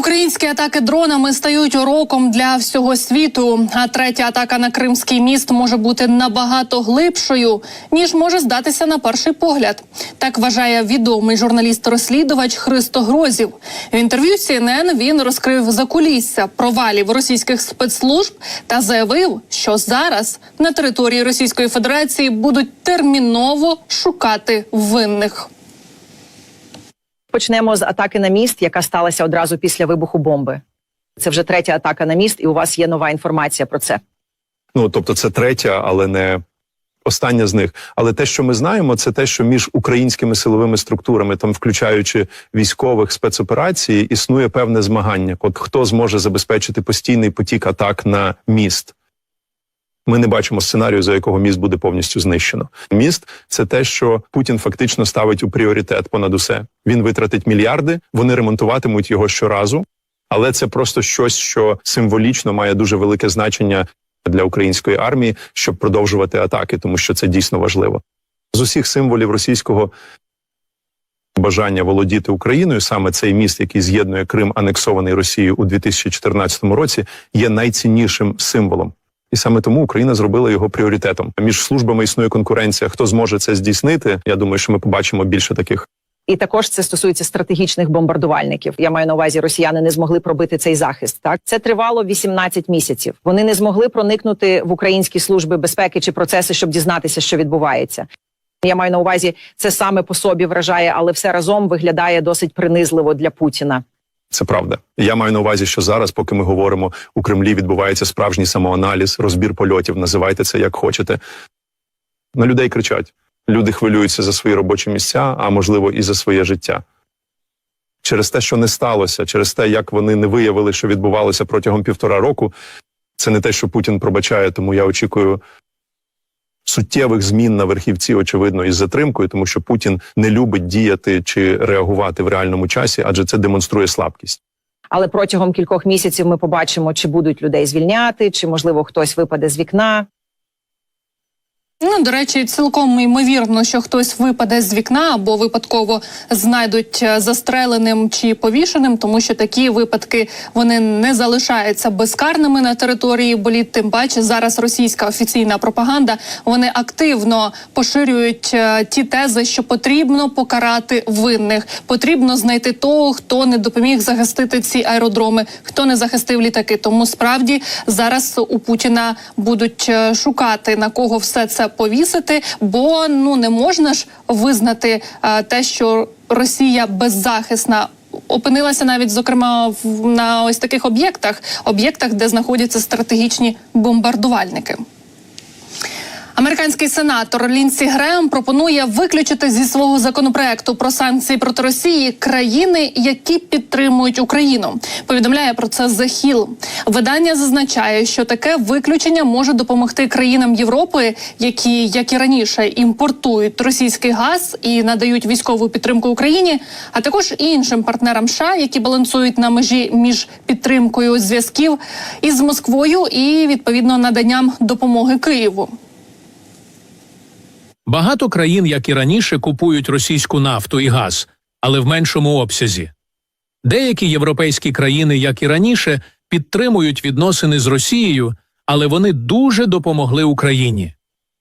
Українські атаки дронами стають уроком для всього світу. А третя атака на Кримський міст може бути набагато глибшою, ніж може здатися на перший погляд. Так вважає відомий журналіст-розслідувач Христо Грозів. В інтерв'ю CNN він розкрив закулісся провалів російських спецслужб та заявив, що зараз на території Російської Федерації будуть терміново шукати винних. Почнемо з атаки на міст, яка сталася одразу після вибуху бомби. Це вже третя атака на міст, і у вас є нова інформація про це. Ну тобто, це третя, але не остання з них. Але те, що ми знаємо, це те, що між українськими силовими структурами, там включаючи військових спецоперацій, існує певне змагання. От хто зможе забезпечити постійний потік атак на міст. Ми не бачимо сценарію, за якого міст буде повністю знищено. Міст це те, що Путін фактично ставить у пріоритет понад усе. Він витратить мільярди, вони ремонтуватимуть його щоразу, але це просто щось, що символічно має дуже велике значення для української армії, щоб продовжувати атаки, тому що це дійсно важливо. З усіх символів російського бажання володіти Україною, саме цей міст, який з'єднує Крим, анексований Росією у 2014 році, є найціннішим символом. І саме тому Україна зробила його пріоритетом. Між службами існує конкуренція. Хто зможе це здійснити? Я думаю, що ми побачимо більше таких. І також це стосується стратегічних бомбардувальників. Я маю на увазі, росіяни не змогли пробити цей захист. Так це тривало 18 місяців. Вони не змогли проникнути в українські служби безпеки чи процеси, щоб дізнатися, що відбувається. Я маю на увазі, це саме по собі вражає, але все разом виглядає досить принизливо для Путіна. Це правда. Я маю на увазі, що зараз, поки ми говоримо у Кремлі, відбувається справжній самоаналіз, розбір польотів. Називайте це як хочете. На людей кричать. Люди хвилюються за свої робочі місця, а можливо, і за своє життя. Через те, що не сталося, через те, як вони не виявили, що відбувалося протягом півтора року. Це не те, що Путін пробачає, тому я очікую суттєвих змін на верхівці, очевидно, із затримкою, тому що Путін не любить діяти чи реагувати в реальному часі, адже це демонструє слабкість. Але протягом кількох місяців ми побачимо, чи будуть людей звільняти, чи можливо хтось випаде з вікна. Ну, до речі, цілком ймовірно, що хтось випаде з вікна або випадково знайдуть е, застреленим чи повішеним, тому що такі випадки вони не залишаються безкарними на території боліт. Тим паче зараз російська офіційна пропаганда вони активно поширюють е, ті тези, що потрібно покарати винних, потрібно знайти того, хто не допоміг захистити ці аеродроми, хто не захистив літаки. Тому справді зараз у Путіна будуть е, шукати на кого все це повісити, бо ну не можна ж визнати е, те, що Росія беззахисна. Опинилася навіть зокрема в на ось таких об'єктах, об'єктах, де знаходяться стратегічні бомбардувальники. Американський сенатор Лінсі Греем пропонує виключити зі свого законопроекту про санкції проти Росії країни, які підтримують Україну. Повідомляє про це The Hill. Видання зазначає, що таке виключення може допомогти країнам Європи, які як і раніше імпортують російський газ і надають військову підтримку Україні, а також іншим партнерам США, які балансують на межі між підтримкою зв'язків із Москвою і відповідно наданням допомоги Києву. Багато країн, як і раніше, купують російську нафту і газ, але в меншому обсязі. Деякі європейські країни, як і раніше, підтримують відносини з Росією, але вони дуже допомогли Україні.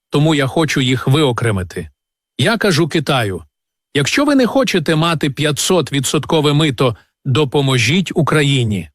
Тому я хочу їх виокремити. Я кажу Китаю: якщо ви не хочете мати 500% мито, допоможіть Україні.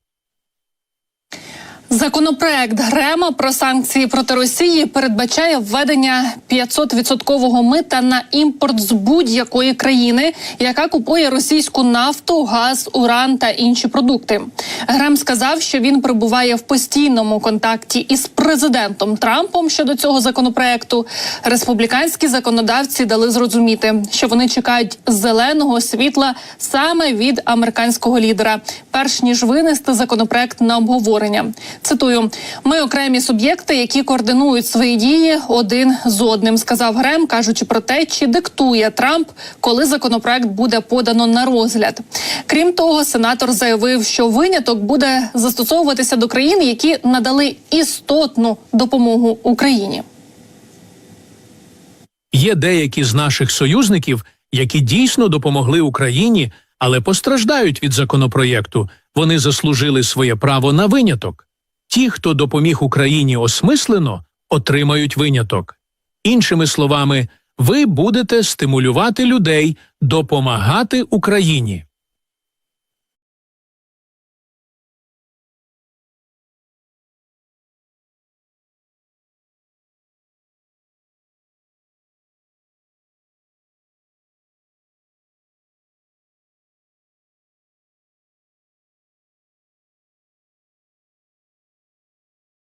Законопроект Грема про санкції проти Росії передбачає введення 500-відсоткового мита на імпорт з будь-якої країни, яка купує російську нафту, газ, уран та інші продукти. Грем сказав, що він перебуває в постійному контакті із президентом Трампом щодо цього законопроекту. Республіканські законодавці дали зрозуміти, що вони чекають зеленого світла саме від американського лідера, перш ніж винести законопроект на обговорення. Цитую: ми окремі суб'єкти, які координують свої дії один з одним, сказав Грем, кажучи про те, чи диктує Трамп, коли законопроект буде подано на розгляд. Крім того, сенатор заявив, що виняток буде застосовуватися до країн, які надали істотну допомогу Україні. Є деякі з наших союзників, які дійсно допомогли Україні, але постраждають від законопроєкту, вони заслужили своє право на виняток. Ті, хто допоміг Україні осмислено, отримають виняток. Іншими словами, ви будете стимулювати людей допомагати Україні.